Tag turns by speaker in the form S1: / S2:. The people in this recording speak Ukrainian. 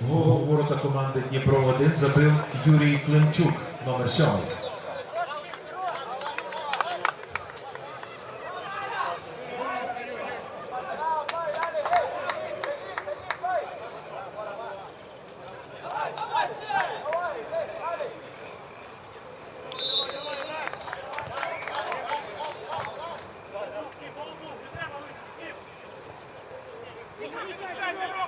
S1: Двого ворота команди Дніпро-1 забив Юрій Климчук, номер 7. Давай, давай, давай!